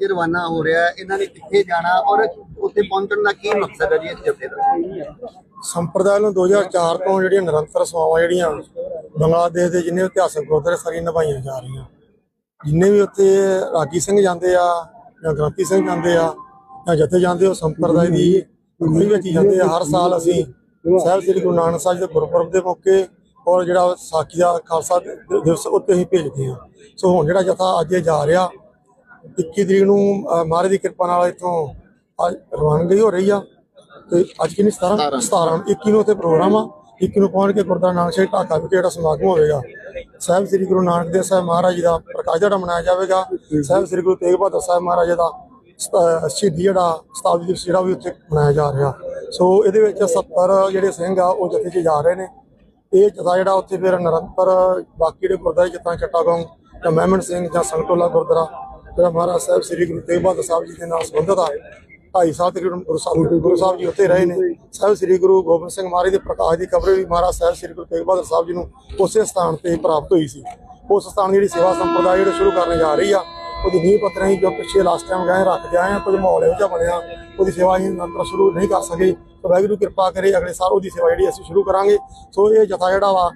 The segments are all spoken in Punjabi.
ਅੱਜ ਰਵਾਨਾ ਹੋ ਰਿਹਾ ਹੈ, ਇਹਨਾਂ ਨੇ ਕਿੱਥੇ ਜਾਣਾ ਔਰ ਉੱਥੇ ਪਹੁੰਚਣ ਦਾ ਕੀ ਮਕਸਦ ਹੈ ਜੀ ਇਸ ਜਥੇ ਦਾ? ਸੰਪਰਦਾਇ ਨੂੰ 2004 ਤੋਂ ਜਿਹੜੀਆਂ ਨਿਰੰਤਰ ਸੇਵਾਵਾਂ ਜਿਹੜੀਆਂ ਬੰਗਲਾਦੇਸ਼ ਦੇ ਜਿੰਨੇ ਇਤਿਹਾਸਕ ਗੁਰਦੁਆਰੇ ਸਾਰੀਆਂ ਨਿਭਾਈਆਂ ਜਾ ਰਹੀਆਂ। ਜਿੰਨੇ ਵੀ ਉੱਥੇ ਰਾਗੀ ਸਿੰਘ ਜਾਂਦੇ ਆ ਜਾਂ ਗ੍ਰੰਥੀ ਸਿੰਘ ਜਾਂਦੇ ਆ ਜਾਂ ਜਥੇ ਜਾਂਦੇ ਉਹ ਸੰਪਰਦਾਇ ਦੀ ਅਗਵਾਈ ਵਿੱਚ ਹੀ ਜਾਂਦੇ ਆ। ਹਰ ਸਾਲ ਅਸੀਂ ਸਾਹਿਬ ਸ੍ਰੀ ਗੁਰੂ ਨਾਨਕ ਸਾਹਿਬ ਦੇ ਗੁਰਪੁਰਬ ਦੇ ਮੌਕੇ ਔਰ ਜਿਹੜਾ ਸਾਖੀ ਦਾ ਖਾਲਸਾ ਦਿਵਸ ਉੱਤੇ ਹੀ ਭੇਜਦੇ ਆ ਸੋ ਹੁਣ ਜਿਹੜਾ ਜਥਾ ਅੱਜ ਜਾ ਰਿਹਾ 21 ਤਰੀਕ ਨੂੰ ਮਹਾਰਾਜ ਦੀ ਕਿਰਪਾ ਨਾਲ ਇੱਥੋਂ ਰਵਾਨਗੀ ਹੋ ਰਹੀ ਆ। ਤੇ ਅੱਜ ਕਿੰਨੀ? 17 17 21 ਨੂੰ ਉੱਥੇ ਪ੍ਰੋਗਰਾਮ ਆ। 21 ਨੂੰ ਪਹੁੰਚ ਕੇ ਗੁਰਦੁਆਰਾ ਨਾਨਕ ਸ਼ਾਹੀ ਢਾਕਾ ਵਿਖੇ ਜਿਹੜਾ ਸਮਾਗਮ ਹੋਵੇਗਾ। ਸਾਹਿਬ ਸ੍ਰੀ ਗੁਰੂ ਨਾਨਕ ਦੇਵ ਸਾਹਿਬ ਮਹਾਰਾਜ ਜੀ ਦਾ ਪ੍ਰਕਾਸ਼ ਦਿਹਾੜਾ ਮਨਾਇਆ ਜਾਵੇਗਾ। ਸਾਹਿਬ ਸ੍ਰੀ ਗੁਰੂ ਤੇਗ ਬਹਾਦਰ ਸਾਹਿਬ ਮਹਾਰਾਜ ਦਾ ਸ਼ਹੀਦੀ ਜਿਹੜਾ ਸ਼ਤਾਬਦੀ ਦਿਵਸ ਜਿਹੜਾ ਵੀ ਉੱਥੇ ਮਨਾਇਆ ਜਾ ਰਿਹਾ। ਸੋ ਇਹਦੇ ਵਿੱਚ 70 ਜਿਹੜੇ ਸਿੰਘ ਆ ਉਹ ਜਥੇ 'ਚ ਜਾ ਰਹੇ ਨੇ। ਇਹ ਜਥਾ ਜਿਹੜਾ ਉੱਥੇ ਫਿਰ ਨਿਰੰਤਰ ਬਾਕੀ ਜਿਹੜੇ ਗੁਰਦੁਆਰੇ ਜਿੱਦਾਂ ਚੱਟਾਗੋਂ ਜਾਂ ਮਹਿਮਨ ਸਿੰਘ ਜਾਂ ਸੰਗਟੋਲਾ ਗੁਰਦੁਆਰਾ ਜਿਹੜਾ ਮਹਾਰਾਜ ਸਾਹਿਬ ਸ੍ਰੀ ਗੁਰੂ ਤੇਗ ਬਹਾਦਰ ਸਾਹਿਬ ਜੀ ਦੇ ਨਾਲ ਸੰਬੰਧਿਤ ਆ ਢਾਈ ਸਾਲ ਤਕਰੀਬਨ ਗੁਰੂ ਸਾਹਿਬ ਗੁਰੂ ਸਾਹਿਬ ਜੀ ਉੱਥੇ ਰਹੇ ਨੇ। ਸਾਹਿਬ ਸ੍ਰੀ ਗੁਰੂ ਗੋਬਿੰਦ ਸਿੰਘ ਮਹਾਰਾਜ ਦੇ ਪ੍ਰਕਾਸ਼ ਦੀ ਕਬਰ ਵੀ ਮਹਾਰਾਜ ਸਾਹਿਬ ਸ੍ਰੀ ਗੁਰੂ ਤੇਗ ਬਹਾਦਰ ਸਾਹਿਬ ਜੀ ਨੂੰ ਉਸੇ ਸਥਾਨ ਤੇ ਪ੍ਰਾਪਤ ਹੋਈ ਸੀ। ਉਸ ਸਥਾਨ ਜਿਹੜੀ ਸੇਵਾ ਸੰਪਰਦਾਇ ਜਿਹੜੇ ਸ਼ੁਰੂ ਕਰਨ ਜਾ ਰਹੀ ਆ, ਉਹਦੀ ਨੀਂਹ ਪੱਥਰ ਅਸੀਂ ਜੋ ਪਿੱਛੇ ਲਾਸਟ ਟਾਈਮ ਗਏ ਰੱਖ ਕੇ ਆਏ ਆ, ਕੁਝ ਮਾਹੌਲ ਇਹੋ ਜਿਹਾ ਬਣਿਆ, ਉਹਦੀ ਸੇਵਾ ਅਸੀਂ ਨਿਰੰਤਰ ਸ਼ੁਰੂ ਨਹੀਂ ਕਰ ਸਕੇ। ਤਾਂ ਵਾਹਿਗੁਰੂ ਕਿਰਪਾ ਕਰੇ, ਅਗਲੇ ਸਾਲ ਉਹਦੀ ਸੇਵਾ ਜਿਹੜੀ ਅਸੀਂ ਸ਼ੁਰੂ ਕਰਾਂਗੇ। ਸੋ ਇਹ ਜਥਾ ਜਿਹੜਾ ਵਾ,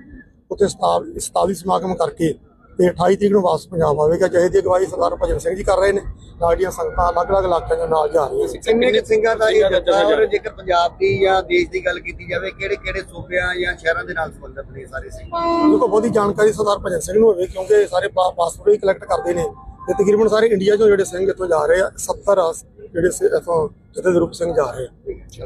ਉੱਥੇ ਸਤਾਵ ਸਤਾਵੀ ਸਮਾਗਮ ਕਰਕੇ ਤੇ 28 ਤਰੀਕ ਨੂੰ ਵਾਪਸ ਪੰਜਾਬ ਆਵੇਗਾ ਜਿਹੇ ਦੀ ਅਗਵਾਈ ਸਰਦਾਰ ਭਜਨ ਸਿੰਘ ਜੀ ਕਰ ਰਹੇ ਨੇ ਨਾਲ ਜਿਹੜੀਆਂ ਸੰਗਤਾਂ ਅਲੱਗ-ਅਲੱਗ ਇਲਾਕਿਆਂ ਦੇ ਨਾਲ ਜਾ ਰਹੀਆਂ ਸੀ ਕਿੰਨੇ ਸਿੰਘਾਂ ਦਾ ਇਹ ਜਥਾ ਹੈ? ਔਰ ਜੇਕਰ ਪੰਜਾਬ ਦੀ ਜਾਂ ਦੇਸ਼ ਦੀ ਗੱਲ ਕੀਤੀ ਜਾਵੇ ਕਿਹੜੇ ਕਿਹੜੇ ਸੂਬਿਆਂ ਜਾਂ ਸ਼ਹਿਰਾਂ ਦੇ ਨਾਲ ਸੰਬੰਧਿਤ ਨੇ ਸਾਰੇ ਸਿੰਘ ਦੇਖੋ ਬਹੁਤੀ ਜਾਣਕਾਰੀ ਸਰਦਾਰ ਭਜਨ ਸਿੰਘ ਨੂੰ ਹੋਵੇ ਕਿਉਂਕਿ ਸਾਰੇ ਪਾਸਪੋਰਟ ਹੀ ਕਲੈਕਟ ਕਰਦੇ ਨੇ ਤੇ ਤਕਰੀਬਨ ਸਾਰੇ ਇੰਡੀਆ ਚੋਂ ਜਿਹੜੇ ਸਿੰਘ ਇੱਥੋਂ ਜਾ ਰਹੇ ਆ 70 ਜਿਹੜੇ ਇੱਥੋਂ ਜਥੇ ਦੇ ਰੂਪ ਸਿੰਘ ਜਾ ਰਹੇ ਆ।